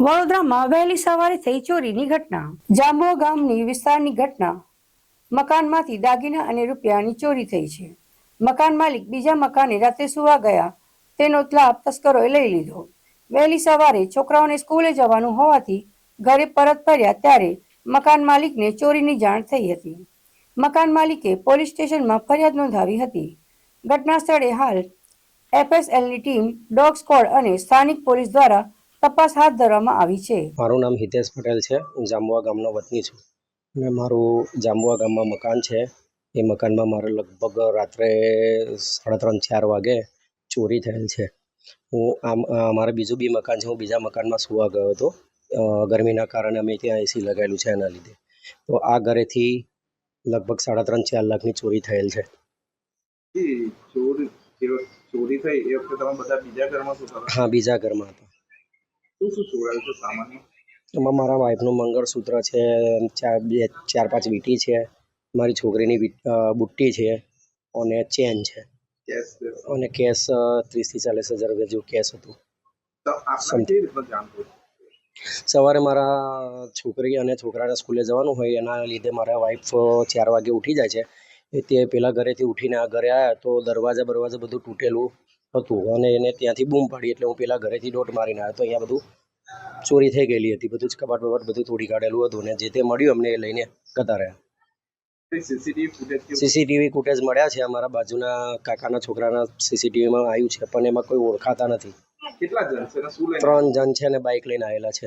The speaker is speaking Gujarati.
વડોદરામાં વહેલી સવારે થઈ ચોરીની ઘટના. જાંબુઆ ગામની વિસ્તારની ઘટના. મકાનમાંથી દાગીના અને રૂપિયાની ચોરી થઈ છે. મકાન માલિક બીજા મકાને રાતે સુવા ગયા. તેનો લાભ તસ્કરોએ લઈ લીધો. વહેલી સવારે છોકરાઓને સ્કૂલે જવાનું હોવાથી ઘરે પરત ફર્યા ત્યારે મકાન માલિકને ચોરીની જાણ થઈ હતી. મકાન માલિકે પોલીસ સ્ટેશનમાં ફરિયાદ નોંધાવી હતી. ઘટના સ્થળે હાલ એફએસએલની ટીમ ડોગ સ્કોડ અને સ્થાનિક પોલીસ દ્વારા તપાસ હાથ ધરવામાં આવી છે. મારું નામ હિતેશ પટેલ છે. હું જાંબુઆ ગામનો વતની છું. અને મારું જાંબુઆ ગામમાં મકાન છે. એ મકાનમાં મારે લગભગ રાત્રે સાડા ત્રણ ચાર વાગે ચોરી થયેલ છે. હું આમ મારે બીજું બી મકાન છે. હું બીજા મકાનમાં સુવા ગયો હતો. ગરમીના કારણે અમે ત્યાં એસી લગાવેલું છે એના લીધે. તો આ ઘરેથી લગભગ સાડા ત્રણ ચાર લાખની ચોરી થયેલ છે. ચોરી થઈ એ વખતે તમે બધા બીજા ઘરમાં હા બીજા ઘરમાં હતા. શું શું ચોરાયું છે સામાન્ય? એમાં મારા વાઈફનું મંગળસૂત્ર છે ચાર બે ચાર પાંચ વીંટી છે મારી છોકરીની બુટ્ટી છે અને ચેન છે. અને કેશ ત્રીસથી ચાલીસ હજાર રૂપિયા જેવું કેશ હતું. સવારે મારા છોકરી અને છોકરાને સ્કૂલે જવાનું હોય એના લીધે મારા વાઈફ ચાર વાગે ઉઠી જાય છે. એ તે પેલા ઘરેથી ઉઠીને આ ઘરે આવ્યા તો દરવાજા બરવાજા બધું તૂટેલું. હતું અને એને ત્યાંથી બૂમ પાડી એટલે હું પેલા ઘરેથી દોટ મારીને આવ્યો તો અહીંયા બધું ચોરી થઈ ગયેલી હતી. બધું જ કબાટ બબાટ બધું તોડી કાઢેલું હતું ને જે તે મળ્યું અમને એ લઈને જતા રહ્યા. સીસીટીવી ફૂટેજ મળ્યા છે અમારા બાજુના કાકાના છોકરાના સીસીટીવીમાં આવ્યું છે પણ એમાં કોઈ ઓળખાતા નથી. ત્રણ જણ છે ને બાઇક લઈને આવેલા છે.